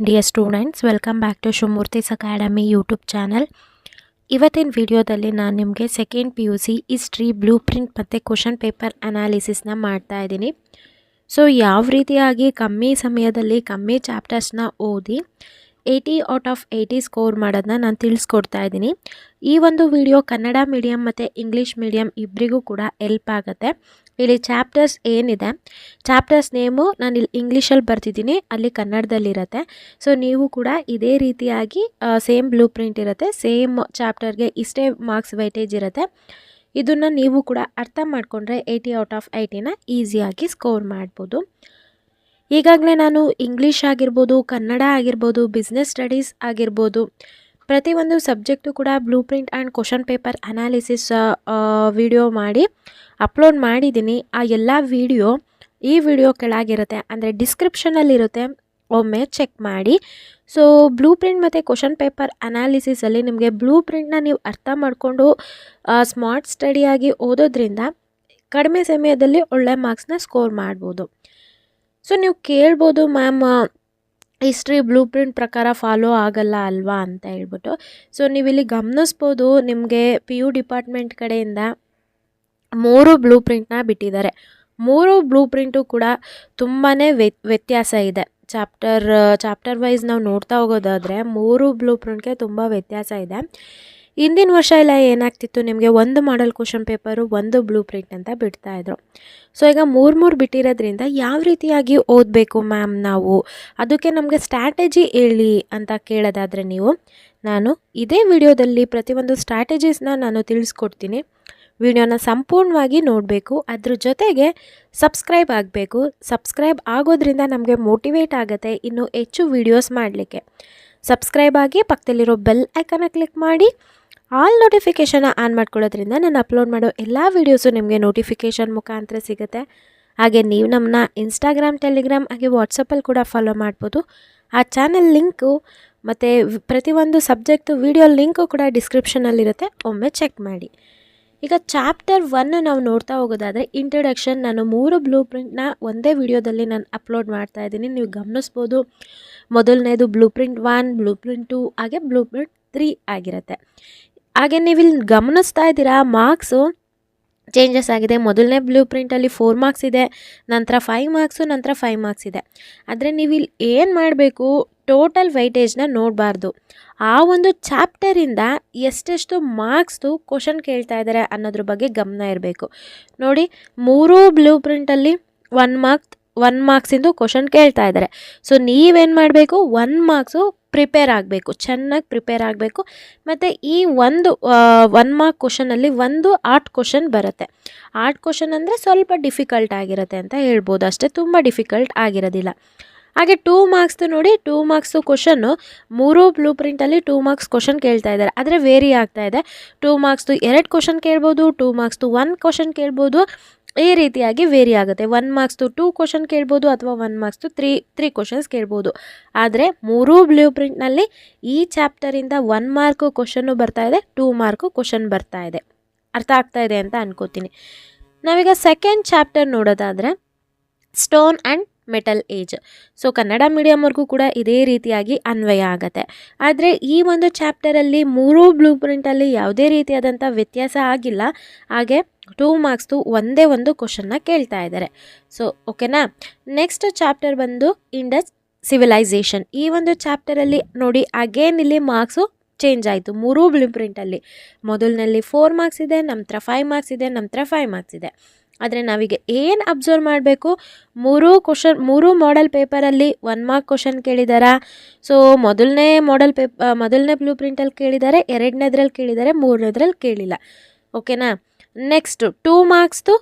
Dear students welcome back to Shivamurthy's academy YouTube channel ಇವತ್ತಿನ ವಿಡಿಯೋದಲ್ಲಿ ನಾನು ನಿಮಗೆ second P U C history blue print ಮತ್ತು question paper ಅನಾಲಿಸಿಸ್ನ ಮಾಡ್ತಾ ಇದ್ದೀನಿ. ಸೊ ಯಾವ ರೀತಿಯಾಗಿ ಕಮ್ಮಿ ಸಮಯದಲ್ಲಿ ಕಮ್ಮಿ ಚಾಪ್ಟರ್ಸ್ನ ಓದಿ eighty out of eighty score ಮಾಡೋದನ್ನ ನಾನು ತಿಳಿಸ್ಕೊಡ್ತಾ ಇದ್ದೀನಿ. ಈ ಒಂದು ವಿಡಿಯೋ ಕನ್ನಡ ಮೀಡಿಯಮ್ ಮತ್ತು ಇಂಗ್ಲೀಷ್ ಮೀಡಿಯಮ್ ಇಬ್ಬರಿಗೂ ಕೂಡ ಎಲ್ಪ್ ಆಗುತ್ತೆ. ಇಲ್ಲಿ ಚಾಪ್ಟರ್ಸ್ ಏನಿದೆ? ಚಾಪ್ಟರ್ಸ್ ನೇಮು ನಾನು ಇಲ್ಲಿ ಇಂಗ್ಲೀಷಲ್ಲಿ ಬರ್ತಿದ್ದೀನಿ ಅಲ್ಲಿ ಕನ್ನಡದಲ್ಲಿರುತ್ತೆ. ಸೊ ನೀವು ಕೂಡ ಇದೇ ರೀತಿಯಾಗಿ ಸೇಮ್ ಬ್ಲೂ ಪ್ರಿಂಟ್ ಇರುತ್ತೆ ಸೇಮ್ ಚಾಪ್ಟರ್ಗೆ ಇಷ್ಟೇ ಮಾರ್ಕ್ಸ್ ವೈಟೇಜ್ ಇರುತ್ತೆ. ಇದನ್ನು ನೀವು ಕೂಡ ಅರ್ಥ ಮಾಡಿಕೊಂಡ್ರೆ ಏಯ್ಟಿ ಔಟ್ ಆಫ್ ಏಯ್ಟಿನ ಈಸಿಯಾಗಿ ಸ್ಕೋರ್ ಮಾಡ್ಬೋದು. ಈಗಾಗಲೇ ನಾನು ಇಂಗ್ಲೀಷ್ ಆಗಿರ್ಬೋದು, ಕನ್ನಡ ಆಗಿರ್ಬೋದು ಬಿಸ್ನೆಸ್ ಸ್ಟಡೀಸ್ ಆಗಿರ್ಬೋದು, ಪ್ರತಿಯೊಂದು ಸಬ್ಜೆಕ್ಟು ಕೂಡ blue print and question paper analysis video ಮಾಡಿ ಅಪ್ಲೋಡ್ ಮಾಡಿದ್ದೀನಿ. ಆ ಎಲ್ಲ ವಿಡಿಯೋ ಈ ವಿಡಿಯೋ ಕೆಳಗಿರುತ್ತೆ. ಅಂದರೆ ಡಿಸ್ಕ್ರಿಪ್ಷನಲ್ಲಿರುತ್ತೆ ಒಮ್ಮೆ ಚೆಕ್ ಮಾಡಿ. ಸೊ ಬ್ಲೂ ಪ್ರಿಂಟ್ ಮತ್ತು ಕ್ವಶನ್ ಪೇಪರ್ ಅನಾಲಿಸಿಸಲ್ಲಿ ನಿಮಗೆ ಬ್ಲೂ ಪ್ರಿಂಟ್ನ ನೀವು ಅರ್ಥ ಮಾಡಿಕೊಂಡು ಸ್ಮಾರ್ಟ್ ಸ್ಟಡಿಯಾಗಿ ಓದೋದ್ರಿಂದ ಕಡಿಮೆ ಸಮಯದಲ್ಲಿ ಒಳ್ಳೆ ಮಾರ್ಕ್ಸ್ನ ಸ್ಕೋರ್ ಮಾಡ್ಬೋದು. ಸೊ ನೀವು ಕೇಳ್ಬೋದು ಮ್ಯಾಮ್ ಹಿಸ್ಟ್ರಿ ಬ್ಲೂ ಪ್ರಿಂಟ್ ಪ್ರಕಾರ ಫಾಲೋ ಆಗಲ್ಲ ಅಲ್ವಾ ಅಂತ ಹೇಳ್ಬಿಟ್ಟು. ಸೊ ನೀವಿಲ್ಲಿ ಗಮನಿಸ್ಬೋದು, ನಿಮಗೆ ಪಿ ಯು ಡಿಪಾರ್ಟ್ಮೆಂಟ್ ಕಡೆಯಿಂದ ಮೂರು ಬ್ಲೂ ಪ್ರಿಂಟ್ನ ಬಿಟ್ಟಿದ್ದಾರೆ. ಮೂರು ಬ್ಲೂ ಪ್ರಿಂಟು ಕೂಡ ತುಂಬಾ ವ್ಯತ್ಯಾಸ ಇದೆ. ಚಾಪ್ಟರ್ ಚಾಪ್ಟರ್ ವೈಸ್ ನಾವು ನೋಡ್ತಾ ಹೋಗೋದಾದರೆ ಮೂರು ಬ್ಲೂ ಪ್ರಿಂಟ್ಗೆ ತುಂಬ ವ್ಯತ್ಯಾಸ ಇದೆ. ಹಿಂದಿನ ವರ್ಷ ಎಲ್ಲ ಏನಾಗ್ತಿತ್ತು? ನಿಮಗೆ ಒಂದು ಮಾಡಲ್ ಕ್ವಶನ್ ಪೇಪರು ಒಂದು ಬ್ಲೂ ಪ್ರಿಂಟ್ ಅಂತ ಬಿಡ್ತಾ ಇದ್ರು. ಸೊ ಈಗ ಮೂರು ಮೂರು ಬಿಟ್ಟಿರೋದ್ರಿಂದ ಯಾವ ರೀತಿಯಾಗಿ ಓದಬೇಕು ಮ್ಯಾಮ್ ನಾವು? ಅದಕ್ಕೆ ನಮಗೆ ಸ್ಟ್ರಾಟಜಿ ಹೇಳಿ ಅಂತ ಕೇಳೋದಾದರೆ ನೀವು, ನಾನು ಇದೇ ವಿಡಿಯೋದಲ್ಲಿ ಪ್ರತಿಯೊಂದು ಸ್ಟ್ರಾಟಜೀಸ್ನ ನಾನು ತಿಳಿಸ್ಕೊಡ್ತೀನಿ. ವಿಡಿಯೋನ ಸಂಪೂರ್ಣವಾಗಿ ನೋಡಬೇಕು. ಅದ್ರ ಜೊತೆಗೆ ಸಬ್ಸ್ಕ್ರೈಬ್ ಆಗಬೇಕು. ಸಬ್ಸ್ಕ್ರೈಬ್ ಆಗೋದ್ರಿಂದ ನಮಗೆ ಮೋಟಿವೇಟ್ ಆಗುತ್ತೆ ಇನ್ನು ಹೆಚ್ಚು ವಿಡಿಯೋಸ್ ಮಾಡಲಿಕ್ಕೆ. ಸಬ್ಸ್ಕ್ರೈಬ್ ಆಗಿ ಪಕ್ಕದಲ್ಲಿರೋ ಬೆಲ್ ಐಕನ್ನ ಕ್ಲಿಕ್ ಮಾಡಿ. ಆಲ್ ನೋಟಿಫಿಕೇಷನ್ನ ಆನ್ ಮಾಡ್ಕೊಳ್ಳೋದ್ರಿಂದ ನಾನು ಅಪ್ಲೋಡ್ ಮಾಡೋ ಎಲ್ಲ ವೀಡಿಯೋಸು ನಿಮಗೆ ನೋಟಿಫಿಕೇಷನ್ ಮುಖಾಂತರ ಸಿಗುತ್ತೆ. ಹಾಗೆ ನೀವು ನಮ್ಮನ್ನ ಇನ್ಸ್ಟಾಗ್ರಾಮ್ ಟೆಲಿಗ್ರಾಮ್ ಹಾಗೆ ವಾಟ್ಸಪ್ಪಲ್ಲಿ ಕೂಡ ಫಾಲೋ ಮಾಡ್ಬೋದು. ಆ ಚಾನಲ್ ಲಿಂಕು ಮತ್ತು ಪ್ರತಿಯೊಂದು ಸಬ್ಜೆಕ್ಟು ವೀಡಿಯೋ ಲಿಂಕು ಕೂಡ ಡಿಸ್ಕ್ರಿಪ್ಷನಲ್ಲಿರುತ್ತೆ ಒಮ್ಮೆ ಚೆಕ್ ಮಾಡಿ. ಈಗ ಚಾಪ್ಟರ್ ಒನ್ ನಾವು ನೋಡ್ತಾ ಹೋಗೋದಾದರೆ ಇಂಟ್ರಡಕ್ಷನ್ ನಾನು ಮೂರು ಬ್ಲೂ ಪ್ರಿಂಟ್ನ ಒಂದೇ ವಿಡಿಯೋದಲ್ಲಿ ನಾನು ಅಪ್ಲೋಡ್ ಮಾಡ್ತಾ ಇದ್ದೀನಿ. ನೀವು ಗಮನಿಸ್ಬೋದು. ಮೊದಲನೇದು blue print one blue print two ಹಾಗೆ ಬ್ಲೂ ಪ್ರಿಂಟ್ ತ್ರೀ ಆಗಿರುತ್ತೆ. ಹಾಗೆ ನೀವಿಲ್ಲಿ ಗಮನಿಸ್ತಾ ಇದ್ದೀರಾ ಮಾರ್ಕ್ಸು ಚೇಂಜಸ್ ಆಗಿದೆ. ಮೊದಲನೇ ಬ್ಲೂ ಪ್ರಿಂಟಲ್ಲಿ ಫೋರ್ ಮಾರ್ಕ್ಸ್ ಇದೆ, ನಂತರ ಫೈವ್ ಮಾರ್ಕ್ಸು ನಂತರ ಫೈವ್ ಮಾರ್ಕ್ಸ್ ಇದೆ. ಆದರೆ ನೀವು ಇಲ್ಲಿ ಏನು ಮಾಡಬೇಕು? ಟೋಟಲ್ ವೈಟೇಜ್ನ ನೋಡಬಾರ್ದು. ಆ ಒಂದು ಚಾಪ್ಟರಿಂದ ಎಷ್ಟೆಷ್ಟು ಮಾರ್ಕ್ಸ್ದು ಕ್ವಶನ್ ಕೇಳ್ತಾ ಇದ್ದಾರೆ ಅನ್ನೋದ್ರ ಬಗ್ಗೆ ಗಮನ ಇರಬೇಕು. ನೋಡಿ, ಮೂರೂ ಬ್ಲೂ ಪ್ರಿಂಟಲ್ಲಿ ಒನ್ ಮಾರ್ಕ್ಸ್ ಒನ್ ಮಾರ್ಕ್ಸಿಂದು ಕ್ವಶನ್ ಕೇಳ್ತಾ ಇದ್ದಾರೆ ಸೊ ನೀವೇನು ಮಾಡಬೇಕು? ಒನ್ ಮಾರ್ಕ್ಸು ಪ್ರಿಪೇರ್ ಆಗಬೇಕು, ಚೆನ್ನಾಗಿ ಪ್ರಿಪೇರ್ ಆಗಬೇಕು. ಮತ್ತು ಈ ಒಂದು ಒನ್ ಮಾರ್ಕ್ ಕ್ವಶನಲ್ಲಿ ಒಂದು ಆರ್ಟ್ ಕ್ವಶನ್ ಬರುತ್ತೆ. ಆರ್ಟ್ ಕ್ವಶನ್ ಅಂದರೆ ಸ್ವಲ್ಪ ಡಿಫಿಕಲ್ಟ್ ಆಗಿರುತ್ತೆ ಅಂತ ಹೇಳ್ಬೋದು. ಅಷ್ಟೇ ತುಂಬ ಡಿಫಿಕಲ್ಟ್ ಆಗಿರೋದಿಲ್ಲ. ಹಾಗೆ ಟೂ ಮಾರ್ಕ್ಸ್ದು ನೋಡಿ ಟೂ ಮಾರ್ಕ್ಸು ಕ್ವಶನ್ನು ಮೂರು ಬ್ಲೂ ಪ್ರಿಂಟಲ್ಲಿ ಟೂ ಮಾರ್ಕ್ಸ್ ಕ್ವಶನ್ ಕೇಳ್ತಾ ಇದ್ದಾರೆ. ಆದರೆ ವೇರಿ ಆಗ್ತಾ ಇದೆ. ಟೂ ಮಾರ್ಕ್ಸ್ದು ಎರಡು ಕ್ವಶನ್ ಕೇಳ್ಬೋದು ಟೂ ಮಾರ್ಕ್ಸ್ದು ಒನ್ ಕ್ವಶನ್ ಕೇಳ್ಬೋದು ಈ ರೀತಿಯಾಗಿ ವೇರಿ ಆಗುತ್ತೆ. ಒನ್ ಮಾರ್ಕ್ಸ್ದು ಟೂ ಕ್ವಶನ್ ಕೇಳ್ಬೋದು ಅಥವಾ ಒನ್ ಮಾರ್ಕ್ಸ್ದು ತ್ರೀ ತ್ರೀ ಕ್ವಶನ್ಸ್ ಕೇಳ್ಬೋದು. ಆದರೆ ಮೂರೂ ಬ್ಲೂ ಪ್ರಿಂಟ್ನಲ್ಲಿ ಈ ಚಾಪ್ಟರಿಂದ ಒನ್ ಮಾರ್ಕು ಕ್ವಶನ್ನು ಬರ್ತಾ ಇದೆ ಟೂ ಮಾರ್ಕು ಕ್ವಶನ್ ಬರ್ತಾ ಇದೆ. ಅರ್ಥ ಆಗ್ತಾ ಇದೆ ಅಂತ ಅನ್ಕೋತೀನಿ. ನಾವೀಗ ಸೆಕೆಂಡ್ ಚಾಪ್ಟರ್ ನೋಡೋದಾದರೆ stone and metal age so Kannada ಮೀಡಿಯಮ್ವರೆಗೂ ಕೂಡ ಇದೇ ರೀತಿಯಾಗಿ ಅನ್ವಯ ಆಗುತ್ತೆ. ಆದರೆ ಈ ಒಂದು ಚಾಪ್ಟರಲ್ಲಿ ಮೂರೂ ಬ್ಲೂ ಪ್ರಿಂಟಲ್ಲಿ ಯಾವುದೇ ರೀತಿಯಾದಂಥ ವ್ಯತ್ಯಾಸ ಆಗಿಲ್ಲ. ಹಾಗೆ ಟೂ ಮಾರ್ಕ್ಸ್ದು ಒಂದೇ ಒಂದು ಕ್ವಶನ್ನ ಕೇಳ್ತಾ ಇದ್ದಾರೆ. ಸೊ ಓಕೆನಾ ನೆಕ್ಸ್ಟ್ ಚಾಪ್ಟರ್ ಬಂದು ಇಂಡಸ್ ಸಿವಿಲೈಸೇಷನ್ ಈ ಒಂದು ಚಾಪ್ಟರಲ್ಲಿ ನೋಡಿ ಅಗೇನ್ ಇಲ್ಲಿ ಮಾರ್ಕ್ಸು ಚೇಂಜ್ ಆಯಿತು. ಮೂರೂ ಬ್ಲೂ ಪ್ರಿಂಟಲ್ಲಿ ಮೊದಲಿನಲ್ಲಿ ಫೋರ್ ಮಾರ್ಕ್ಸ್ ಇದೆ, ನಂತರ ಫೈವ್ ಮಾರ್ಕ್ಸ್ ಇದೆ, ನಂತರ ಫೈವ್ ಮಾರ್ಕ್ಸ್ ಇದೆ. ಆದರೆ ನಾವೀಗ ಏನು ಅಬ್ಸರ್ವ್ ಮಾಡಬೇಕು? ಮೂರು ಕ್ವಶನ್ ಮೂರು ಮಾಡೆಲ್ ಪೇಪರಲ್ಲಿ ಒನ್ ಮಾರ್ಕ್ ಕ್ವಶನ್ ಕೇಳಿದಾರಾ? ಸೊ ಮೊದಲನೇ ಮಾಡೆಲ್ ಪೇಪ ಮೊದಲನೇ ಬ್ಲೂ ಪ್ರಿಂಟಲ್ಲಿ ಕೇಳಿದ್ದಾರೆ ಎರಡನೇದ್ರಲ್ಲಿ ಕೇಳಿದ್ದಾರೆ ಮೂರನೇದ್ರಲ್ಲಿ ಕೇಳಿಲ್ಲ. ಓಕೆನಾ ನೆಕ್ಸ್ಟು ಟೂ ಮಾರ್ಕ್ಸ್ದು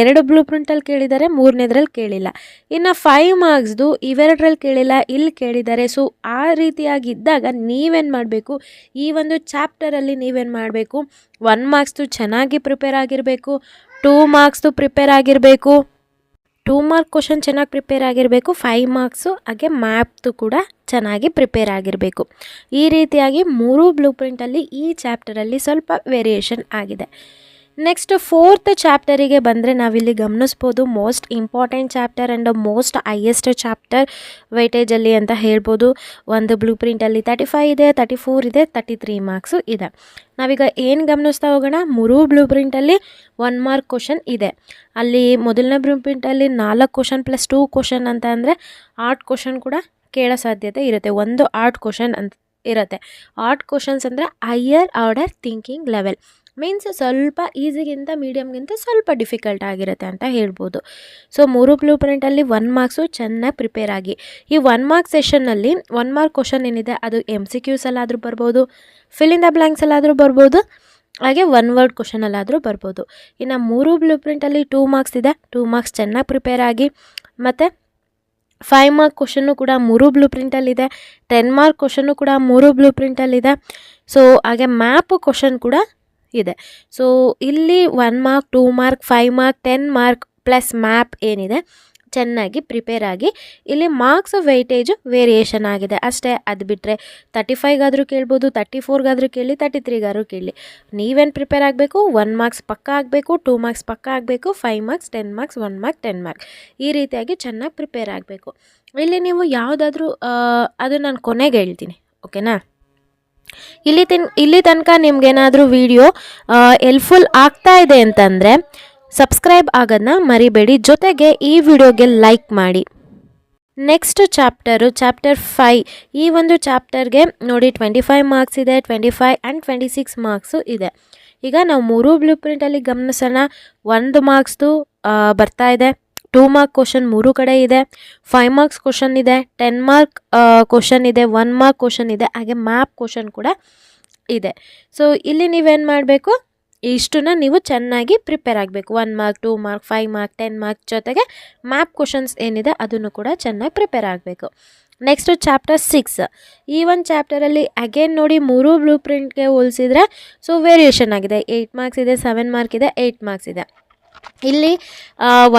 ಎರಡು ಬ್ಲೂ ಪ್ರಿಂಟಲ್ಲಿ ಕೇಳಿದ್ದಾರೆ ಮೂರನೇದ್ರಲ್ಲಿ ಕೇಳಿಲ್ಲ. ಇನ್ನು ಫೈವ್ ಮಾರ್ಕ್ಸ್ದು ಇವೆರಡರಲ್ಲಿ ಕೇಳಿಲ್ಲ ಇಲ್ಲಿ ಕೇಳಿದ್ದಾರೆ ಸೊ ಆ ರೀತಿಯಾಗಿ ಇದ್ದಾಗ ನೀವೇನು ಮಾಡಬೇಕು? ಈ ಒಂದು ಚಾಪ್ಟರಲ್ಲಿ ನೀವೇನು ಮಾಡಬೇಕು? ಒನ್ ಮಾರ್ಕ್ಸ್ದು ಚೆನ್ನಾಗಿ ಪ್ರಿಪೇರ್ ಆಗಿರಬೇಕು ಟೂ ಮಾರ್ಕ್ಸ್ದು ಪ್ರಿಪೇರ್ ಆಗಿರಬೇಕು ಟೂ ಮಾರ್ಕ್ ಕ್ವಶನ್ ಚೆನ್ನಾಗಿ ಪ್ರಿಪೇರ್ ಆಗಿರಬೇಕು ಫೈವ್ ಮಾರ್ಕ್ಸು ಹಾಗೆ ಮ್ಯಾಪ್ದು ಕೂಡ ಚೆನ್ನಾಗಿ ಪ್ರಿಪೇರ್ ಆಗಿರಬೇಕು. ಈ ರೀತಿಯಾಗಿ ಮೂರು ಬ್ಲೂ ಪ್ರಿಂಟಲ್ಲಿ ಈ ಚಾಪ್ಟರಲ್ಲಿ ಸ್ವಲ್ಪ ವೇರಿಯೇಷನ್ ಆಗಿದೆ. ನೆಕ್ಸ್ಟ್ ಫೋರ್ತ್ ಚಾಪ್ಟರಿಗೆ ಬಂದರೆ ನಾವಿಲ್ಲಿ ಗಮನಿಸ್ಬೋದು most important chapter and most highest chapter ವೈಟೇಜಲ್ಲಿ ಅಂತ ಹೇಳ್ಬೋದು. ಒಂದು ಬ್ಲೂ ಪ್ರಿಂಟಲ್ಲಿ ತರ್ಟಿ ಫೈವ್ ಇದೆ ತರ್ಟಿ ಫೋರ್ ಇದೆ ತರ್ಟಿ ತ್ರೀ ಮಾರ್ಕ್ಸು ಇದೆ. ನಾವೀಗ ಏನು ಗಮನಿಸ್ತಾ ಹೋಗೋಣ? ಮೂರು ಬ್ಲೂ ಪ್ರಿಂಟಲ್ಲಿ ಒನ್ ಮಾರ್ಕ್ ಕ್ವಶನ್ ಇದೆ. ಅಲ್ಲಿ ಮೊದಲನೇ ಬ್ಲೂ ಪ್ರಿಂಟಲ್ಲಿ ನಾಲ್ಕು ಕ್ವಶನ್ ಪ್ಲಸ್ ಟೂ ಕ್ವಶನ್ ಅಂತ ಅಂದರೆ ಆರ್ಟ್ ಕ್ವಶನ್ ಕೂಡ ಕೇಳೋ ಸಾಧ್ಯತೆ ಇರುತ್ತೆ. ಒಂದು ಆರ್ಟ್ ಕ್ವಶನ್ ಅಂತ ಇರುತ್ತೆ. ಆರ್ಟ್ ಕ್ವಶನ್ಸ್ ಅಂದರೆ higher order thinking level means ಸ್ವಲ್ಪ ಈಸಿಗಿಂತ ಮೀಡಿಯಮ್ಗಿಂತ ಸ್ವಲ್ಪ ಡಿಫಿಕಲ್ಟ್ ಆಗಿರುತ್ತೆ ಅಂತ ಹೇಳ್ಬೋದು. ಸೊ ಮೂರು ಬ್ಲೂ ಪ್ರಿಂಟಲ್ಲಿ ಒನ್ ಮಾರ್ಕ್ಸು ಚೆನ್ನಾಗಿ ಪ್ರಿಪೇರ್ ಆಗಿ. ಈ ಒನ್ ಮಾರ್ಕ್ ಸೆಷನ್ನಲ್ಲಿ ಒನ್ ಮಾರ್ಕ್ ಕ್ವಶನ್ ಏನಿದೆ, ಅದು ಎಂ ಸಿ ಕ್ಯೂಸಲ್ಲಾದರೂ ಬರ್ಬೋದು ಫಿಲ್ ಇನ್ ದ ಬ್ಲ್ಯಾಂಕ್ಸಲ್ಲಾದರೂ ಬರ್ಬೋದು, ಹಾಗೆ ಒನ್ ವರ್ಡ್ ಕ್ವಶನಲ್ಲಾದರೂ ಬರ್ಬೋದು. ಇನ್ನು ಮೂರು ಬ್ಲೂ ಪ್ರಿಂಟಲ್ಲಿ ಟೂ ಮಾರ್ಕ್ಸ್ ಇದೆ ಟೂ ಮಾರ್ಕ್ಸ್ ಚೆನ್ನಾಗಿ ಪ್ರಿಪೇರ್ ಆಗಿ. ಮತ್ತು ಫೈವ್ ಮಾರ್ಕ್ ಕ್ವಶನ್ನು ಕೂಡ ಮೂರು ಬ್ಲೂ ಪ್ರಿಂಟಲ್ಲಿದೆ ಟೆನ್ ಮಾರ್ಕ್ ಕ್ವಶನ್ನು ಕೂಡ ಮೂರು ಬ್ಲೂ ಪ್ರಿಂಟಲ್ಲಿದೆ ಸೊ ಹಾಗೆ ಮ್ಯಾಪ್ ಕ್ವಶನ್ ಕೂಡ ಇದೆ. ಸೊ ಇಲ್ಲಿ one mark two mark five mark ten mark plus map ಏನಿದೆ, ಚೆನ್ನಾಗಿ ಪ್ರಿಪೇರ್ ಆಗಿ ಇಲ್ಲಿ ಮಾರ್ಕ್ಸ್ ವೆಯ್ಟೇಜು ವೇರಿಯೇಷನ್ ಆಗಿದೆ. ಅಷ್ಟೇ, ಅದು ಬಿಟ್ಟರೆ ತರ್ಟಿ ಫೈವ್ಗಾದರೂ ಕೇಳ್ಬೋದು ತರ್ಟಿ ಫೋರ್ಗಾದರೂ ಕೇಳಿ ತರ್ಟಿ ತ್ರೀಗಾದರೂ ಕೇಳಿ. ನೀವೇನು ಪ್ರಿಪೇರ್ ಆಗಬೇಕು? ಒನ್ ಮಾರ್ಕ್ಸ್ ಪಕ್ಕ ಆಗಬೇಕು ಟೂ ಮಾರ್ಕ್ಸ್ ಪಕ್ಕ ಆಗಬೇಕು five marks ten marks one mark ten mark ಈ ರೀತಿಯಾಗಿ ಚೆನ್ನಾಗಿ ಪ್ರಿಪೇರ್ ಆಗಬೇಕು. ಇಲ್ಲಿ ನೀವು ಯಾವುದಾದ್ರೂ ಅದು ನಾನು ಕೊನೆಗೆ ಹೇಳ್ತೀನಿ ಓಕೆನಾ ಇಲ್ಲಿ ತಿನ್, ಇಲ್ಲಿ ತನಕ ನಿಮ್ಗೇನಾದರೂ ವಿಡಿಯೋ ಎಲ್ಫುಲ್ ಆಗ್ತಾ ಇದೆ ಅಂತಂದರೆ ಸಬ್ಸ್ಕ್ರೈಬ್ ಆಗೋದನ್ನ ಮರಿಬೇಡಿ. ಜೊತೆಗೆ ಈ ವಿಡಿಯೋಗೆ ಲೈಕ್ ಮಾಡಿ. ನೆಕ್ಸ್ಟ್ ಚಾಪ್ಟರು ಚಾಪ್ಟರ್ ಫೈ ಈ ಒಂದು ಚಾಪ್ಟರ್ಗೆ ನೋಡಿ ಟ್ವೆಂಟಿ ಫೈವ್ ಮಾರ್ಕ್ಸ್ ಇದೆ twenty five and twenty six marks ಇದೆ. ಈಗ ನಾವು ಮೂರು ಬ್ಲೂ ಪ್ರಿಂಟಲ್ಲಿ ಗಮನಿಸೋಣ. ಒಂದು ಮಾರ್ಕ್ಸ್ದು ಬರ್ತಾ ಇದೆ. ಟೂ ಮಾರ್ಕ್ ಕ್ವಶನ್ ಮೂರು ಕಡೆ ಇದೆ ಫೈವ್ ಮಾರ್ಕ್ಸ್ ಕ್ವಶನ್ ಇದೆ ಟೆನ್ ಮಾರ್ಕ್ ಕ್ವಶನ್ ಇದೆ ಒನ್ ಮಾರ್ಕ್ ಕ್ವಶನ್ ಇದೆ, ಹಾಗೆ ಮ್ಯಾಪ್ ಕ್ವಶನ್ ಕೂಡ ಇದೆ. ಸೊ ಇಲ್ಲಿ ನೀವೇನು ಮಾಡಬೇಕು? ಇಷ್ಟನ್ನ ನೀವು ಚೆನ್ನಾಗಿ ಪ್ರಿಪೇರ್ ಆಗಬೇಕು. One mark two mark five mark ten mark ಜೊತೆಗೆ ಮ್ಯಾಪ್ ಕ್ವಶನ್ಸ್ ಏನಿದೆ ಅದನ್ನು ಕೂಡ ಚೆನ್ನಾಗಿ ಪ್ರಿಪೇರ್ ಆಗಬೇಕು. ನೆಕ್ಸ್ಟು ಚಾಪ್ಟರ್ ಸಿಕ್ಸ್ ಈ ಒಂದು ಚಾಪ್ಟರಲ್ಲಿ ಅಗೇನ್ ನೋಡಿ ಮೂರು ಬ್ಲೂ ಪ್ರಿಂಟ್ಗೆ ಹೋಲಿಸಿದ್ರೆ ಸೊ ವೇರಿಯೇಷನ್ ಆಗಿದೆ. ಏಯ್ಟ್ ಮಾರ್ಕ್ಸ್ ಇದೆ ಸೆವೆನ್ ಮಾರ್ಕ್ ಇದೆ ಏಯ್ಟ್ ಮಾರ್ಕ್ಸ್ ಇದೆ. ಇಲ್ಲಿ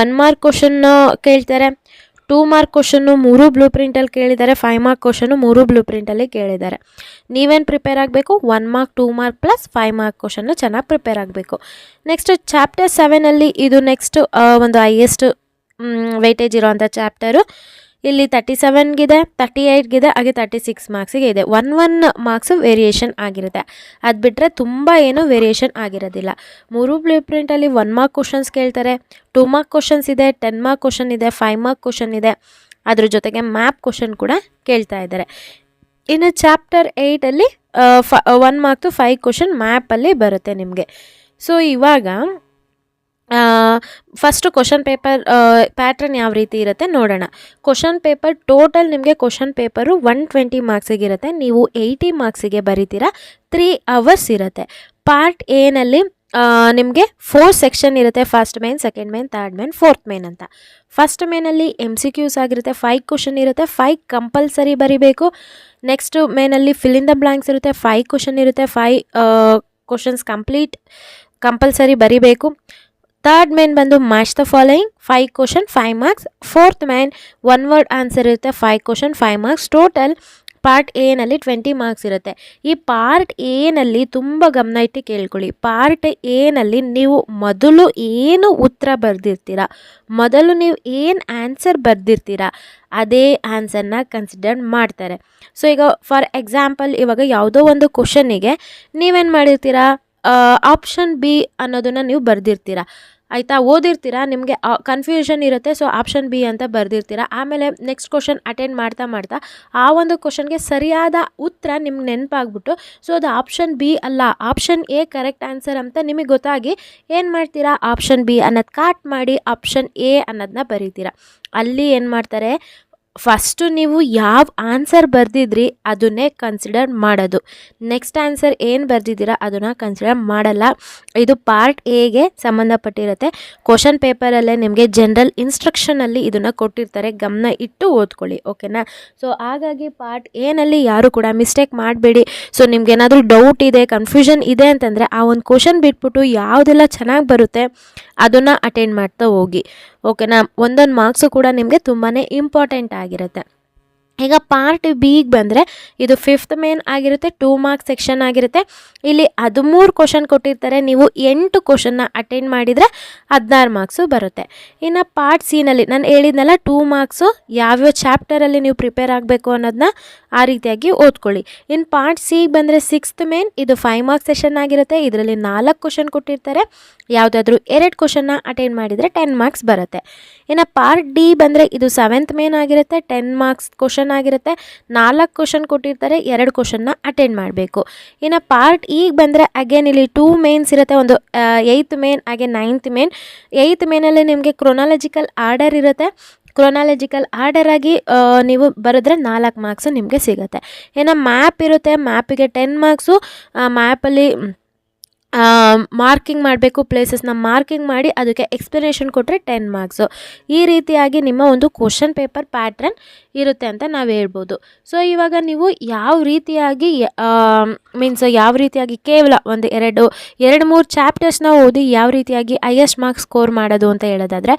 ಒನ್ ಮಾರ್ಕ್ ಕ್ವಶನ್ ಕೇಳ್ತಾರೆ ಟೂ ಮಾರ್ಕ್ ಕ್ವಶನ್ನು ಮೂರು ಬ್ಲೂ ಪ್ರಿಂಟಲ್ಲಿ ಕೇಳಿದ್ದಾರೆ ಫೈವ್ ಮಾರ್ಕ್ ಕ್ವಶನ್ನು ಮೂರು ಬ್ಲೂ ಪ್ರಿಂಟಲ್ಲಿ ಕೇಳಿದ್ದಾರೆ. ನೀವೇನು ಪ್ರಿಪೇರ್ ಆಗಬೇಕು? One mark two mark plus five mark question ಚೆನ್ನಾಗಿ ಪ್ರಿಪೇರ್ ಆಗಬೇಕು. ನೆಕ್ಸ್ಟ್ ಚಾಪ್ಟರ್ ಸೆವೆನಲ್ಲಿ ಇದು ನೆಕ್ಸ್ಟ್ ಒಂದು ಹೈಯೆಸ್ಟ್ ವೆಯ್ಟೇಜ್ ಇರೋವಂಥ ಚಾಪ್ಟರು ಇಲ್ಲಿ ತರ್ಟಿ ಸೆವೆನ್ಗಿದೆ ತರ್ಟಿ ಏಯ್ಟ್ಗಿದೆ ಹಾಗೆ ತರ್ಟಿ ಸಿಕ್ಸ್ ಮಾರ್ಕ್ಸಿಗೆ ಇದೆ. ಒನ್ ಒನ್ ಮಾರ್ಕ್ಸು ವೇರಿಯೇಷನ್ ಆಗಿರುತ್ತೆ. ಅದು ಬಿಟ್ಟರೆ ತುಂಬ ಏನು ವೇರಿಯೇಷನ್ ಆಗಿರೋದಿಲ್ಲ. ಮೂರು ಬ್ಲೂ ಪ್ರಿಂಟಲ್ಲಿ ಒನ್ ಮಾರ್ಕ್ ಕ್ವಶನ್ಸ್ ಕೇಳ್ತಾರೆ ಟೂ ಮಾರ್ಕ್ ಕ್ವಶನ್ಸ್ ಇದೆ ಟೆನ್ ಮಾರ್ಕ್ ಕ್ವಶನ್ ಇದೆ ಫೈವ್ ಮಾರ್ಕ್ ಕ್ವಶನ್ ಇದೆ. ಅದ್ರ ಜೊತೆಗೆ ಮ್ಯಾಪ್ ಕ್ವಶನ್ ಕೂಡ ಕೇಳ್ತಾ ಇದ್ದಾರೆ. ಇನ್ನು ಚಾಪ್ಟರ್ ಏಯ್ಟಲ್ಲಿ ಫ ಒನ್ ಮಾರ್ಕ್ದು ಫೈವ್ ಕ್ವಶನ್ ಮ್ಯಾಪಲ್ಲಿ ಬರುತ್ತೆ ನಿಮಗೆ. ಸೊ ಇವಾಗ ಫಸ್ಟು ಕ್ವಶನ್ ಪೇಪರ್ ಪ್ಯಾಟ್ರನ್ ಯಾವ ರೀತಿ ಇರುತ್ತೆ ನೋಡೋಣ. ಕ್ವಶನ್ ಪೇಪರ್ ಟೋಟಲ್ ನಿಮಗೆ ಕ್ವಶನ್ ಪೇಪರು ಒನ್ ಟ್ವೆಂಟಿ ಮಾರ್ಕ್ಸಿಗಿರುತ್ತೆ ನೀವು ಏಯ್ಟಿ ಮಾರ್ಕ್ಸಿಗೆ ಬರೀತೀರಾ. ತ್ರೀ ಅವರ್ಸ್ ಇರುತ್ತೆ. ಪಾರ್ಟ್ ಎನಲ್ಲಿ ನಿಮಗೆ ಫೋರ್ ಸೆಕ್ಷನ್ ಇರುತ್ತೆ. First main second main third main fourth main ಅಂತ. ಫಸ್ಟ್ ಮೇನಲ್ಲಿ ಎಂ ಸಿ ಕ್ಯೂಸ್ ಆಗಿರುತ್ತೆ. ಫೈವ್ ಕ್ವಶನ್ ಇರುತ್ತೆ. ಫೈವ್ ಕಂಪಲ್ಸರಿ ಬರಿಬೇಕು. ನೆಕ್ಸ್ಟ್ ಮೇನಲ್ಲಿ ಫಿಲ್ ಇನ್ ದ ಬ್ಲ್ಯಾಂಕ್ಸ್ ಇರುತ್ತೆ. ಫೈವ್ ಕ್ವಶನ್ ಇರುತ್ತೆ. ಫೈವ್ ಕ್ವಶನ್ಸ್ ಕಂಪ್ಲೀಟ್ ಕಂಪಲ್ಸರಿ ಬರಿಬೇಕು. ಥರ್ಡ್ ಮೇನ್ ಬಂದು match the following five question five marks fourth main one word answer ಇರುತ್ತೆ five question five marks total part ಎನಲ್ಲಿ twenty marks ಇರುತ್ತೆ. ಈ part ಎನಲ್ಲಿ ತುಂಬ ಗಮನ ಇಟ್ಟು ಕೇಳ್ಕೊಳ್ಳಿ. ಪಾರ್ಟ್ ಎನಲ್ಲಿ ನೀವು ಮೊದಲು ಏನು ಉತ್ತರ ಬರೆದಿರ್ತೀರ? ಮೊದಲು ನೀವು ಏನು ಆನ್ಸರ್ ಬರೆದಿರ್ತೀರ? ಅದೇ ಆನ್ಸರ್ನ ಕನ್ಸಿಡರ್ ಮಾಡ್ತಾರೆ. ಸೊ ಈಗ ಫಾರ್ ಎಕ್ಸಾಂಪಲ್ ಇವಾಗ ಯಾವುದೋ ಒಂದು ಕ್ವಶನಿಗೆ ನೀವೇನು ಮಾಡಿರ್ತೀರಾ? ಆಪ್ಷನ್ ಬಿ ಅನ್ನೋದನ್ನು ನೀವು ಬರೆದಿರ್ತೀರ. ಆಯಿತಾ? ಓದಿರ್ತೀರಾ? ನಿಮಗೆ ಕನ್ಫ್ಯೂಷನ್ ಇರುತ್ತೆ ಸೊ ಆಪ್ಷನ್ ಬಿ ಅಂತ ಬರೆದಿರ್ತೀರ? ಆಮೇಲೆ ನೆಕ್ಸ್ಟ್ ಕ್ವಶನ್ ಅಟೆಂಡ್ ಮಾಡ್ತಾ ಮಾಡ್ತಾ, ಆ ಒಂದು ಕ್ವಶನ್ಗೆ ಸರಿಯಾದ ಉತ್ತರ ನಿಮ್ಗೆ ನೆನಪಾಗ್ಬಿಟ್ಟು ಸೊ ಅದು ಆಪ್ಷನ್ ಬಿ ಅಲ್ಲ. ಆಪ್ಷನ್ ಎ ಕರೆಕ್ಟ್ ಆನ್ಸರ್ ಅಂತ ನಿಮಗೆ ಗೊತ್ತಾಗಿ ಏನು ಮಾಡ್ತೀರಾ? ಆಪ್ಷನ್ ಬಿ ಅನ್ನೋದು ಕಾಟ್ ಮಾಡಿ ಆಪ್ಷನ್ ಎ ಅನ್ನೋದನ್ನ ಬರೀತೀರಾ. ಅಲ್ಲಿ ಏನು ಮಾಡ್ತಾರೆ? ಫಸ್ಟು ನೀವು ಯಾವ ಆನ್ಸರ್ ಬರೆದಿದ್ರಿ ಅದನ್ನೇ ಕನ್ಸಿಡರ್ ಮಾಡೋದು. ನೆಕ್ಸ್ಟ್ ಆನ್ಸರ್ ಏನು ಬರೆದಿದ್ದೀರಾ ಅದನ್ನು ಕನ್ಸಿಡರ್ ಮಾಡಲ್ಲ. ಇದು ಪಾರ್ಟ್ ಎಗೆ ಸಂಬಂಧಪಟ್ಟಿರುತ್ತೆ. ಕ್ವಶನ್ ಪೇಪರಲ್ಲೇ ನಿಮಗೆ ಜನರಲ್ ಇನ್ಸ್ಟ್ರಕ್ಷನಲ್ಲಿ ಇದನ್ನು ಕೊಟ್ಟಿರ್ತಾರೆ. ಗಮನ ಇಟ್ಟು ಓದ್ಕೊಳ್ಳಿ ಓಕೆನಾ ಸೊ ಹಾಗಾಗಿ ಪಾರ್ಟ್ ಎನಲ್ಲಿ ಯಾರು ಕೂಡ ಮಿಸ್ಟೇಕ್ ಮಾಡಬೇಡಿ. ಸೊ ನಿಮ್ಗೇನಾದರೂ ಡೌಟ್ ಇದೆ ಕನ್ಫ್ಯೂಷನ್ ಇದೆ ಅಂತಂದರೆ ಆ ಒಂದು ಕ್ವಶನ್ ಬಿಟ್ಬಿಟ್ಟು ಯಾವುದೆಲ್ಲ ಚೆನ್ನಾಗಿ ಬರುತ್ತೆ ಅದನ್ನು ಅಟೆಂಡ್ ಮಾಡ್ತಾ ಹೋಗಿ. ಓಕೆನಾ ಒಂದೊಂದು ಮಾರ್ಕ್ಸು ಕೂಡ ನಿಮಗೆ ತುಂಬಾ ಇಂಪಾರ್ಟೆಂಟ್ ಆಗಿರುತ್ತೆ. ಈಗ ಪಾರ್ಟ್ ಬಿಗೆ ಬಂದರೆ ಇದು ಫಿಫ್ತ್ ಮೇನ್ ಆಗಿರುತ್ತೆ ಟೂ ಮಾರ್ಕ್ಸ್ ಸೆಕ್ಷನ್ ಆಗಿರುತ್ತೆ. ಇಲ್ಲಿ ಹದಿಮೂರು ಕ್ವಶನ್ ಕೊಟ್ಟಿರ್ತಾರೆ, ನೀವು ಎಂಟು ಕ್ವಶನ್ನ ಅಟೆಂಡ್ ಮಾಡಿದರೆ ಹದಿನಾರು ಮಾರ್ಕ್ಸು ಬರುತ್ತೆ. ಇನ್ನು ಪಾರ್ಟ್ ಸಿನಲ್ಲಿ ನಾನು ಹೇಳಿದ್ನಲ್ಲ ಟೂ ಮಾರ್ಕ್ಸು ಯಾವ್ಯಾವ ಚಾಪ್ಟರಲ್ಲಿ ನೀವು ಪ್ರಿಪೇರ್ ಆಗಬೇಕು ಅನ್ನೋದನ್ನ ಆ ರೀತಿಯಾಗಿ ಓದ್ಕೊಳ್ಳಿ. ಇನ್ನು ಪಾರ್ಟ್ ಸಿಗೆ ಬಂದರೆ ಸಿಕ್ಸ್ತ್ ಮೇನ್ ಇದು ಫೈವ್ ಮಾರ್ಕ್ಸ್ ಸೆಷನ್ ಆಗಿರುತ್ತೆ. ಇದರಲ್ಲಿ ನಾಲ್ಕು ಕ್ವಶನ್ ಕೊಟ್ಟಿರ್ತಾರೆ. ಯಾವುದಾದ್ರೂ ಎರಡು ಕ್ವಶನ್ನ ಅಟೆಂಡ್ ಮಾಡಿದರೆ ಟೆನ್ ಮಾರ್ಕ್ಸ್ ಬರುತ್ತೆ. ಇನ್ನು ಪಾರ್ಟ್ ಡಿ ಬಂದರೆ ಇದು ಸೆವೆಂತ್ ಮೇನ್ ಆಗಿರುತ್ತೆ ಟೆನ್ ಮಾರ್ಕ್ಸ್ ಕ್ವಶನ್ ಆಗಿರುತ್ತೆ. ನಾಲ್ಕು ಕ್ವಶನ್ ಕೊಟ್ಟಿರ್ತಾರೆ, ಎರಡು ಕ್ವಶನ್ನ ಅಟೆಂಡ್ ಮಾಡಬೇಕು. ಇನ್ನು ಪಾರ್ಟ್ ಈಗ ಬಂದರೆ ಅಗೇನ್ ಇಲ್ಲಿ ಟೂ ಮೇನ್ಸ್ ಇರುತ್ತೆ. ಒಂದು ಏಯ್ತ್ ಮೇನ್ ಹಾಗೆ ನೈನ್ತ್ ಮೇನ್ ಏಯ್ತ್ ಮೇನಲ್ಲಿ ನಿಮಗೆ ಕ್ರೊನಾಲಜಿಕಲ್ ಆರ್ಡರ್ ಇರುತ್ತೆ. ಕ್ರೊನಾಲಜಿಕಲ್ ಆರ್ಡರ್ ಆಗಿ ನೀವು ಬರೆದ್ರೆ ನಾಲ್ಕು ಮಾರ್ಕ್ಸು ನಿಮಗೆ ಸಿಗುತ್ತೆ. ಏನೋ ಮ್ಯಾಪ್ ಇರುತ್ತೆ. ಮ್ಯಾಪಿಗೆ ಟೆನ್ ಮಾರ್ಕ್ಸು ಮ್ಯಾಪಲ್ಲಿ ಮಾರ್ಕಿಂಗ್ ಮಾಡಬೇಕು ಪ್ಲೇಸಸ್ನ ಮಾರ್ಕಿಂಗ್ ಮಾಡಿ ಅದಕ್ಕೆ ಎಕ್ಸ್ಪ್ಲನೇಷನ್ ಕೊಟ್ಟರೆ ಟೆನ್ ಮಾರ್ಕ್ಸು ಈ ರೀತಿಯಾಗಿ ನಿಮ್ಮ ಒಂದು ಕ್ವಶನ್ ಪೇಪರ್ ಪ್ಯಾಟ್ರನ್ ಇರುತ್ತೆ ಅಂತ ನಾವು ಹೇಳ್ಬೋದು. ಸೊ ಇವಾಗ ನೀವು ಯಾವ ರೀತಿಯಾಗಿ ಮೀನ್ಸ್ ಯಾವ ರೀತಿಯಾಗಿ ಕೇವಲ ಒಂದು ಎರಡು ಎರಡು ಮೂರು ಚಾಪ್ಟರ್ಸ್ನ ಓದಿ ಯಾವ ರೀತಿಯಾಗಿ ಹೈಯೆಸ್ಟ್ ಮಾರ್ಕ್ಸ್ ಸ್ಕೋರ್ ಮಾಡೋದು ಅಂತ ಹೇಳೋದಾದರೆ,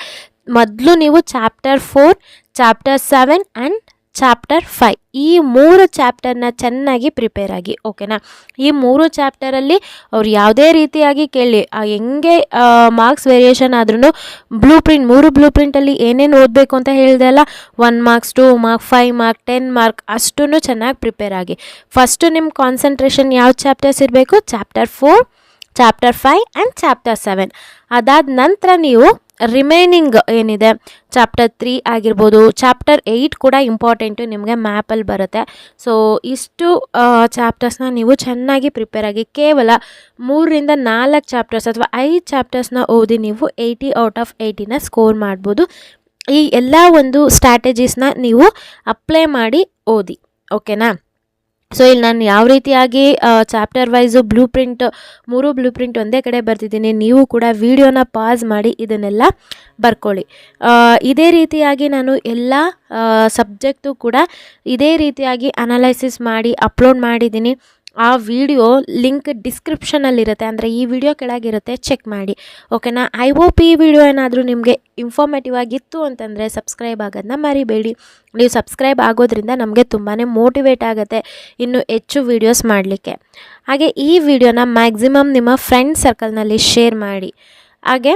ಮೊದಲು ನೀವು chapter four chapter seven and chapter five ಈ ಮೂರು ಚಾಪ್ಟರ್ನ ಚೆನ್ನಾಗಿ ಪ್ರಿಪೇರ್ ಆಗಿ ಓಕೆನಾ ಈ ಮೂರು ಚಾಪ್ಟರಲ್ಲಿ ಅವ್ರು ಯಾವುದೇ ರೀತಿಯಾಗಿ ಕೇಳಿ ಹೆಂಗೆ ಮಾರ್ಕ್ಸ್ ವೇರಿಯೇಷನ್ ಆದ್ರೂ ಬ್ಲೂ ಪ್ರಿಂಟ್ ಮೂರು ಬ್ಲೂ ಪ್ರಿಂಟಲ್ಲಿ ಏನೇನು ಓದಬೇಕು ಅಂತ ಹೇಳಿದೆ ಅಲ್ಲ one marks two mark five mark ten mark ಅಷ್ಟೂ ಚೆನ್ನಾಗಿ ಪ್ರಿಪೇರ್ ಆಗಿ. ಫಸ್ಟು ನಿಮ್ಮ ಕಾನ್ಸಂಟ್ರೇಷನ್ ಯಾವ ಚಾಪ್ಟರ್ಸ್ ಇರಬೇಕು? Chapter four chapter five and chapter seven ಅದಾದ ನಂತರ ನೀವು ರಿಮೈನಿಂಗ್ ಏನಿದೆ? ಚಾಪ್ಟರ್ ತ್ರೀ ಆಗಿರ್ಬೋದು. ಚಾಪ್ಟರ್ ಏಯ್ಟ್ ಕೂಡ ಇಂಪಾರ್ಟೆಂಟು ನಿಮಗೆ ಮ್ಯಾಪಲ್ಲಿ ಬರುತ್ತೆ. ಸೊ ಇಷ್ಟು ಚಾಪ್ಟರ್ಸ್ನ ನೀವು ಚೆನ್ನಾಗಿ ಪ್ರಿಪೇರ್ ಆಗಿ ಕೇವಲ ಮೂರರಿಂದ ನಾಲ್ಕು ಚಾಪ್ಟರ್ಸ್ ಅಥವಾ ಐದು ಚಾಪ್ಟರ್ಸ್ನ ಓದಿ ನೀವು ಏಯ್ಟಿ ಔಟ್ ಆಫ್ ಏಯ್ಟಿನ ಸ್ಕೋರ್ ಮಾಡ್ಬೋದು. ಈ ಎಲ್ಲ ಒಂದು ಸ್ಟ್ರಾಟಜೀಸ್ನ ನೀವು ಅಪ್ಲೈ ಮಾಡಿ ಓದಿ. ಓಕೆನಾ ಸೊ ಇಲ್ಲಿ ನಾನು ಯಾವ ರೀತಿಯಾಗಿ ಚಾಪ್ಟರ್ ವೈಸು ಬ್ಲೂ ಪ್ರಿಂಟ್ ಮೂರು ಬ್ಲೂ ಪ್ರಿಂಟ್ ಒಂದೇ ಕಡೆ ಬರ್ತಿದ್ದೀನಿ ನೀವು ಕೂಡ ವಿಡಿಯೋನ ಪಾಸ್ ಮಾಡಿ ಇದನ್ನೆಲ್ಲ ಬರ್ಕೊಳ್ಳಿ. ಇದೇ ರೀತಿಯಾಗಿ ನಾನು ಎಲ್ಲ ಸಬ್ಜೆಕ್ಟು ಕೂಡ ಇದೇ ರೀತಿಯಾಗಿ ಅನಲೈಸಿಸ್ ಮಾಡಿ ಅಪ್ಲೋಡ್ ಮಾಡಿದ್ದೀನಿ. ಆ ವಿಡಿಯೋ ಲಿಂಕ್ ಡಿಸ್ಕ್ರಿಪ್ಷನಲ್ಲಿರುತ್ತೆ, ಅಂದರೆ ಈ ವಿಡಿಯೋ ಕೆಳಗಿರುತ್ತೆ, ಚೆಕ್ ಮಾಡಿ. ಓಕೆನಾ? ಐ ಹೋಪ್ ಈ ವಿಡಿಯೋ ಏನಾದರೂ ನಿಮಗೆ ಇನ್ಫಾರ್ಮೇಟಿವ್ ಆಗಿತ್ತು ಅಂತಂದರೆ ಸಬ್ಸ್ಕ್ರೈಬ್ ಆಗೋದನ್ನ ಮರಿಬೇಡಿ. ನೀವು ಸಬ್ಸ್ಕ್ರೈಬ್ ಆಗೋದ್ರಿಂದ ನಮಗೆ ತುಂಬಾ ಮೋಟಿವೇಟ್ ಆಗುತ್ತೆ ಇನ್ನು ಹೆಚ್ಚು ವೀಡಿಯೋಸ್ ಮಾಡಲಿಕ್ಕೆ. ಹಾಗೆ ಈ ವಿಡಿಯೋನ ಮ್ಯಾಕ್ಸಿಮಮ್ ನಿಮ್ಮ ಫ್ರೆಂಡ್ ಸರ್ಕಲ್ನಲ್ಲಿ ಶೇರ್ ಮಾಡಿ. ಹಾಗೆ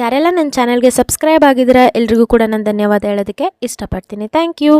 ಯಾರೆಲ್ಲ ನನ್ನ ಚಾನಲ್ಗೆ ಸಬ್ಸ್ಕ್ರೈಬ್ ಆಗಿದ್ದೀರಾ, ಎಲ್ರಿಗೂ ಕೂಡ ನಾನು ಧನ್ಯವಾದ ಹೇಳೋದಕ್ಕೆ ಇಷ್ಟಪಡ್ತೀನಿ. Thank you